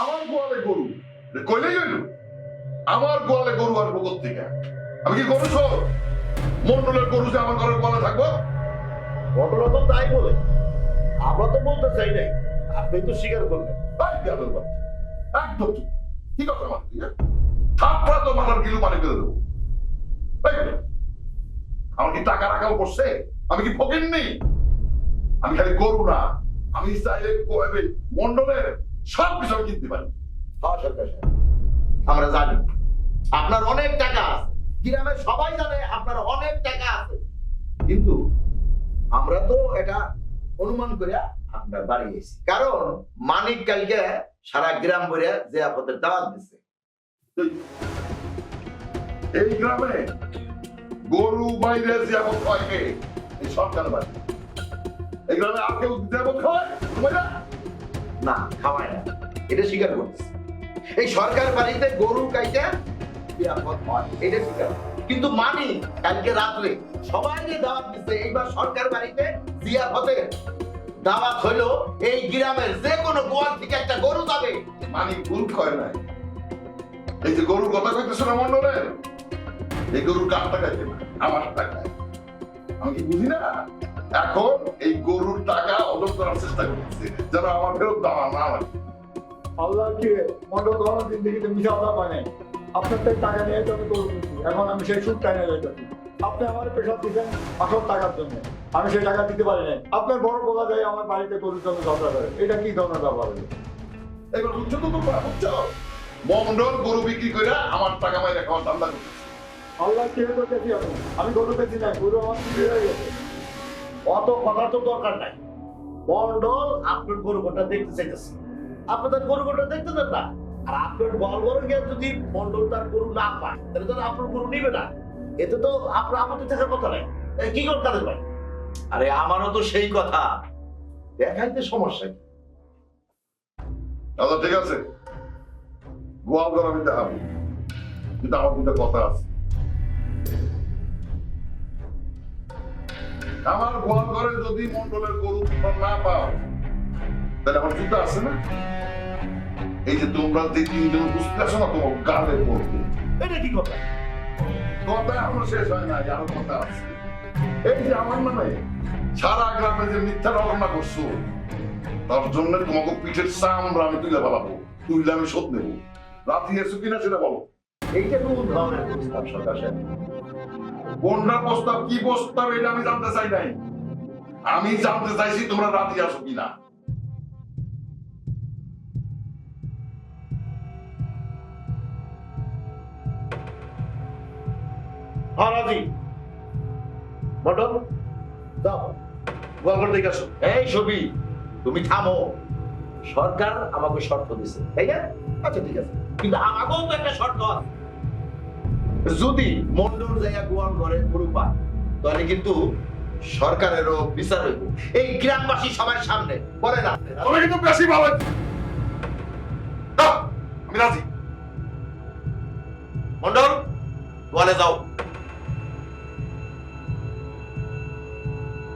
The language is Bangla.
আমার গোয়ালে গরু। কইলেই হইল আমার গোয়ালে গরু আসব থেকে আমি কি গরু সর মন্ডলের গরু যে আমার ঘরের গোয়ালে থাকব? ঘটনা তো তাই বলে। আমরা তো বলতে চাই নাই। আপনি তো স্বীকার করলেন। তাই বেয়াদব একদম ঠিক আছে আমার থাপড়া তো মাথার গিলু পানি করে দেবো। আমার কি টাকা রাখাও করছে? আমি কি ফকির নেই আমি খালি গরু না। আমি চাইলে মন্ডলের সব কিছু আমি কিনতে পারি। হ্যাঁ আমরা জানি। আপনার অনেক টাকা আছে। গ্রামের সবাই জানে আপনার অনেক টাকা আছে। কিন্তু আমরা তো এটা অনুমান করে আপনার বাড়ি এসেছি কারণ মানিক কালকে সারা গ্রাম ভরে আপদের দাওয়াত দিচ্ছে এই- গ্রামে গরু বাইরে জিয়াবত হয় এই সরকার বাড়ি। এই গ্রামে আর কেউ জিয়াবত হয়? না, খাওয়ায় না। এটা স্বীকার করছে এই সরকার বাড়িতে গরু কাইটা এটা স্বীকার কিন্তু মানি কালকে রাত্রে সবাই যে দাওয়াত দিচ্ছে এইবার সরকার বাড়িতে দাওয়াত হলো, এই গ্রামের যে কোনো গোয়াল থেকে একটা গরু যাবে, মানি নাই। এই যে গরুর কথা কইতেছে না এই গরুর কার আমার টাকায়। আমি বুঝি না? এখন এই গরুর টাকা অদম করার চেষ্টা করতেছে। যেন আমার ফেরত দেওয়া না হয়। আল্লাহ কি মন্ডল কোনো জিন্দগিতে মিশা আল্লাহ নাই আপনার থেকে টাকা নিয়ে আমি গরু এখন আমি সেই সুদ টাইনে যাইতেছি আপনি আমার পেশা দিচ্ছেন আসল টাকার জন্য। আমি সেই টাকা দিতে পারি নাই। আপনার বড় বোকা যায় আমার বাড়িতে গরুর জন্য ঝগড়া করে। এটা কি ধরনের ব্যাপার এবার বুঝছ তো তোমরা বুঝছ? মন্ডল গরু বিক্রি করে আমার টাকা মাইরে খাওয়ার ধান্দা করতেছে। আল্লাহ কে করতেছি আমি আমি গরু পেয়েছি না গরু আমার হয়ে গেছে। অত কথা তো দরকার নাই। মন্ডল আপনার গরু গোটা দেখতে চাইতেছে। আপনাদের গরু গোটা দেখতে দেন না। আর আপনার বল গরু গিয়ে যদি মন্ডল তার গরু না পায় তাহলে তো আপনার গরু নিবে না। এতে তো আপনার আপত্তি থাকার কথা নাই। কি করতে কাদের ভাই? আরে আমারও তো সেই কথা। দেখাইতে সমস্যা কি? আচ্ছা ঠিক আছে। গোয়াল আমি দেখাবো। কিন্তু আমার দুটো কথা আছে। আমার গোয়াল ঘরে যদি মন্ডলের গরু তোমরা না পাও, তাহলে আমার জুতা আছে না? এই যে তোমরা যে তিনজন বুঝতে আসো না তোমার গালে পড়বে। এটা কি কথা? কথা এখনও শেষ হয় না আরও কথা আছে। এই যে আমার নামে সারা গ্রামে যে মিথ্যা রচনা করছ তার জন্য তোমাকে পিঠের চামড়া আমি তুলে ফেলাবো, তুললে আমি শোধ নেব। রাতি এসো কিনা সেটা বলো। এইটা কোন ধরনের প্রস্তাব সরকার কোনটা প্রস্তাব কি প্রস্তাব এটা আমি জানতে চাই নাই। আমি জানতে চাইছি তোমরা রাতি আসো কিনা। হ্যাঁ গল্প দেখে আসো। এই ছবি তুমি থামো। সরকার আমাকে শর্ত দিছে তাই না? আচ্ছা ঠিক আছে। কিন্তু আমাকেও তো একটা শর্ত আছে। যদি মন্ডল জায়গা গোয়াল ঘরে গরু পায় তাহলে কিন্তু সরকারেরও বিচার হইব। এই গ্রামবাসী সবার সামনে বলে না। তুমি কিন্তু বেশি ভালো। আমি রাজি। মন্ডল গোয়ালে যাও।